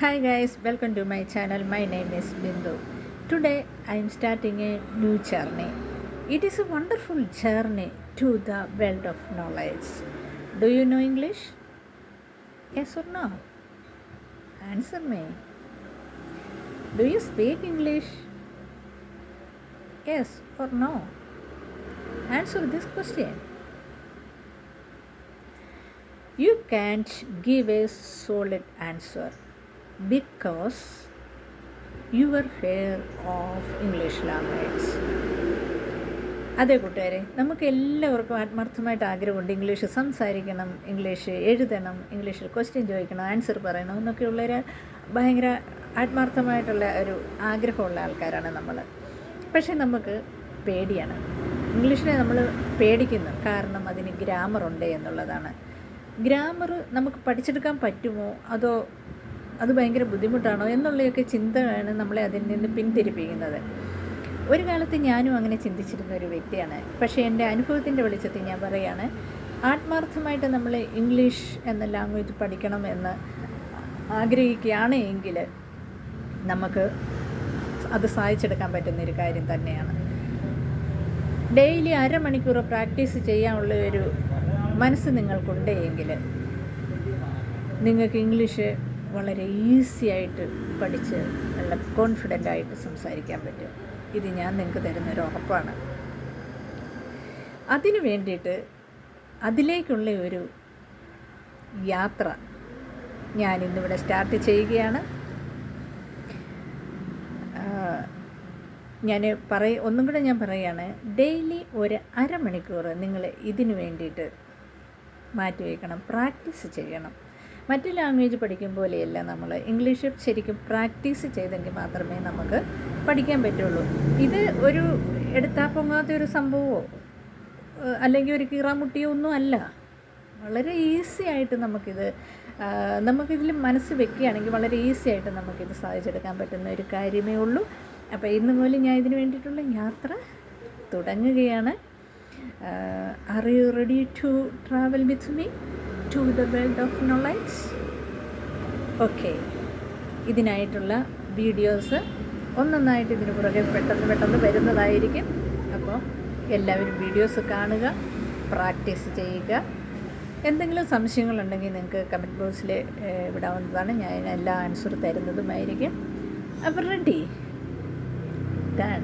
Hi guys, welcome to my channel. My name is Bindu. Today I am starting a new journey. It is a wonderful journey to the world of knowledge. Do you know English? Yes or no? Answer me. Do you speak English? Yes or no? Answer this question. You can't give a solid answer because you fear of English language. അതെ കൂട്ടുകാരെ നമുക്ക് എല്ലാവർക്കും ആത്മാർത്ഥമായിട്ട് ആഗ്രഹമുണ്ട് English സംസാരിക്കണം English എഴുതണം ഇംഗ്ലീഷിൽ question ചോദിക്കണം ആൻസർ പറയണം എന്നൊക്കെയുള്ളൊരു ഭയങ്കര ആത്മാർത്ഥമായിട്ടുള്ള ഒരു ആഗ്രഹമുള്ള ആൾക്കാരാണ് നമ്മൾ പക്ഷേ നമുക്ക് പേടിയാണ്. ഇംഗ്ലീഷിനെ നമ്മൾ പേടിക്കുന്നു. കാരണം അതിന് ഗ്രാമർ ഉണ്ട് എന്നുള്ളതാണ്. ഗ്രാമർ നമുക്ക് പഠിച്ചെടുക്കാൻ പറ്റുമോ? അതോ അത് ഭയങ്കര ബുദ്ധിമുട്ടാണോ എന്നുള്ളതൊക്കെ ചിന്തയാണ് നമ്മളെ അതിൽ നിന്ന് പിന്തിരിപ്പിക്കുന്നത്. ഒരു കാലത്ത് ഞാനും അങ്ങനെ ചിന്തിച്ചിരുന്ന ഒരു വ്യക്തിയാണ്. പക്ഷേ എന്റെ അനുഭവത്തിന്റെ വെളിച്ചത്തിൽ ഞാൻ പറയുകയാണ് ആത്മാർത്ഥമായിട്ട് നമ്മൾ ഇംഗ്ലീഷ് എന്ന ലാംഗ്വേജ് പഠിക്കണം എന്ന് ആഗ്രഹിക്കുകയാണ് എങ്കിൽ നമുക്ക് അത് സഹായിച്ചെടുക്കാൻ പറ്റുന്ന ഒരു കാര്യം തന്നെയാണ്. ഡെയിലി അരമണിക്കൂർ പ്രാക്ടീസ് ചെയ്യാനുള്ള ഒരു മനസ്സ് നിങ്ങൾക്കുണ്ട് എങ്കിൽ നിങ്ങൾക്ക് ഇംഗ്ലീഷ് വളരെ ഈസി ആയിട്ട് പഠിച്ച് നല്ല കോൺഫിഡന്റ് ആയിട്ട് സംസാരിക്കാൻ പറ്റും. ഇത് ഞാൻ നിങ്ങൾക്ക് തരുന്നൊരു ഉറപ്പാണ്. അതിനു വേണ്ടിയിട്ട് അതിലേക്കുള്ള ഒരു യാത്ര ഞാൻ ഇന്നിവിടെ സ്റ്റാർട്ട് ചെയ്യുകയാണ്. ഞാൻ പറയ ഒന്നും കൂടെ ഞാൻ പറയുകയാണ് ഡെയിലി ഒരു അരമണിക്കൂർ നിങ്ങൾ ഇതിനു വേണ്ടിയിട്ട് മാറ്റിവെക്കണം പ്രാക്ടീസ് ചെയ്യണം. മറ്റ് ലാംഗ്വേജ് പഠിക്കും പോലെയല്ല നമ്മൾ ഇംഗ്ലീഷ് ശരിക്കും പ്രാക്ടീസ് ചെയ്തെങ്കിൽ മാത്രമേ നമുക്ക് പഠിക്കാൻ പറ്റുള്ളൂ. ഇത് ഒരു എടുത്താൽ പൊങ്ങാത്ത ഒരു സംഭവമോ? അല്ലെങ്കിൽ ഒരു കീറാമുട്ടിയോ ഒന്നും അല്ല. വളരെ ഈസി ആയിട്ട് നമുക്കിത് നമുക്കിതിൽ മനസ്സ് വെക്കുകയാണെങ്കിൽ വളരെ ഈസി ആയിട്ട് നമുക്കിത് സാധിച്ചെടുക്കാൻ പറ്റുന്ന ഒരു കാര്യമേ ഉള്ളൂ. അപ്പോൾ ഇന്ന് മുതൽ ഞാൻ ഇതിന് വേണ്ടിയിട്ടുള്ള യാത്ര തുടങ്ങുകയാണ്. Are you ready to travel with me to the world of knowledge okay ഇതിനായിട്ടുള്ള videos ഒന്നൊന്നായിട്ട് ഇതിന് പുറകെ പെട്ടെന്ന് പെട്ടെന്ന് വരുന്നതായിരിക്കും. അപ്പോൾ എല്ലാവരും വീഡിയോസ് കാണുക പ്രാക്ടീസ് ചെയ്യുക. എന്തെങ്കിലും സംശയങ്ങളുണ്ടെങ്കിൽ നിങ്ങൾക്ക് കമന്റ് ബോക്സിൽ വിടാവുന്നതാണ്. ഞാൻ എല്ലാ ആൻസർ തരുന്നതുമായിരിക്കും. അപ്പോൾ റെഡി ഡൺ